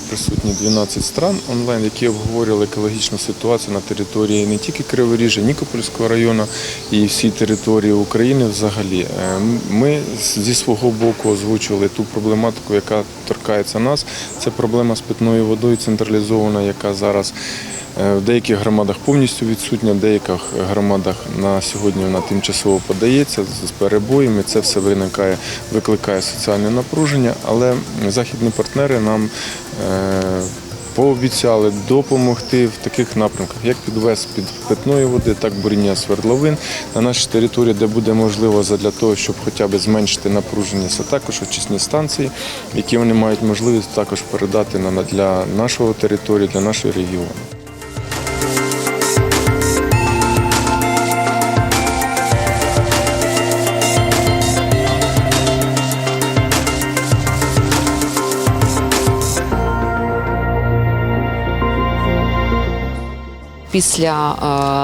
присутні 12 стран онлайн, які обговорювали екологічну ситуацію на території не тільки Криворіжжя, Нікопольського району і всій території України взагалі. Е, Ми зі свого боку озвучували ту проблематику, яка торкається нас. Це проблема з питною водою централізована, яка зараз Е, В деяких громадах повністю відсутня, в деяких громадах на сьогодні вона тимчасово подається з перебоями. Це все виникає, викликає соціальне напруження, але західні партнери нам пообіцяли допомогти в таких напрямках, як підвез під питної води, так буріння свердловин на нашій території, де буде можливо для того, щоб хоча б зменшити напруження, це також очисні станції, які вони мають можливість також передати для нашого території, для нашого регіону. Після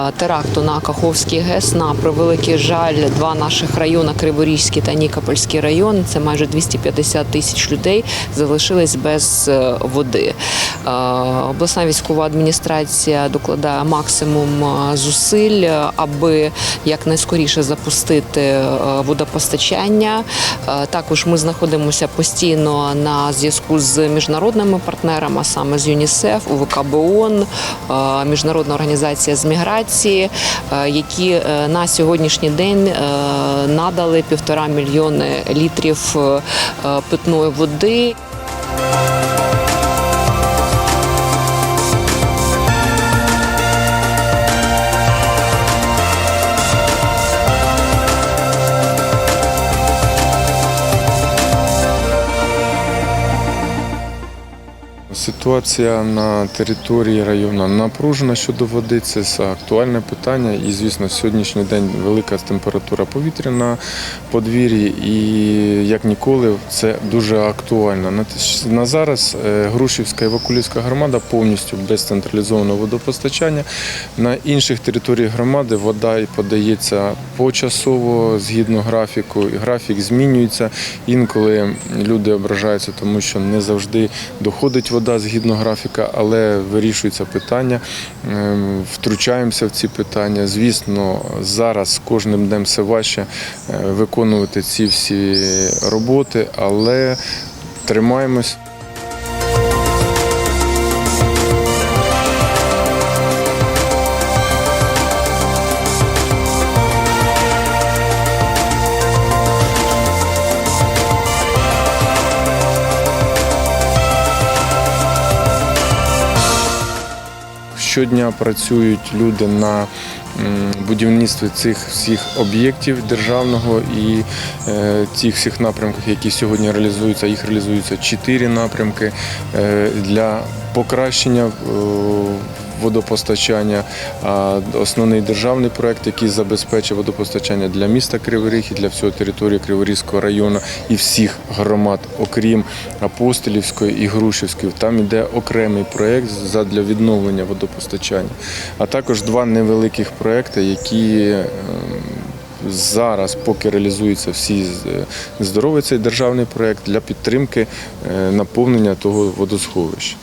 е, теракту на Каховський ГЕС на превеликий жаль, два наших райони Криворізький та Нікопольський район, це майже 250 тисяч людей, залишились без е, води. Е, обласна військова адміністрація докладає максимум зусиль, аби якнайскоріше запустити водопостачання. Також ми знаходимося постійно на зв'язку з міжнародними партнерами, а саме з ЮНІСЕФ, УВКБ ООН, е, Міжнародна організація з міграції, е, які е, на сьогоднішній день е, надали півтора мільйони літрів питної води. Ситуація на території району напружена щодо води. Це актуальне питання. І, звісно, сьогоднішній день велика температура повітря на подвір'ї, і як ніколи це дуже актуально. На зараз е, Грушівська і Вакулівська громада повністю без централізованого водопостачання. На інших територіях громади вода подається почасово згідно графіку. Графік змінюється. Інколи люди ображаються, тому що не завжди доходить вода згідно графіка, але вирішується питання. Ем, Втручаємося в ці питання. Звісно, зараз кожним днем все важче е, виконувати ці всі роботи, але тримаємось. Щодня працюють люди на будівництві цих всіх об'єктів державного і цих всіх напрямках, які сьогодні реалізуються. Їх реалізуються чотири напрямки е, для покращення е, водопостачання. Основний державний проект, який забезпечує водопостачання для міста Кривий і для всього території Криворізького району і всіх громад, окрім Апостолівської і Грушівської. Там йде окремий проект для відновлення водопостачання. А також два невеликих проекти, які ем, Зараз, поки реалізуються всі е, здоровий цей державний проект для підтримки е, наповнення того водосховища.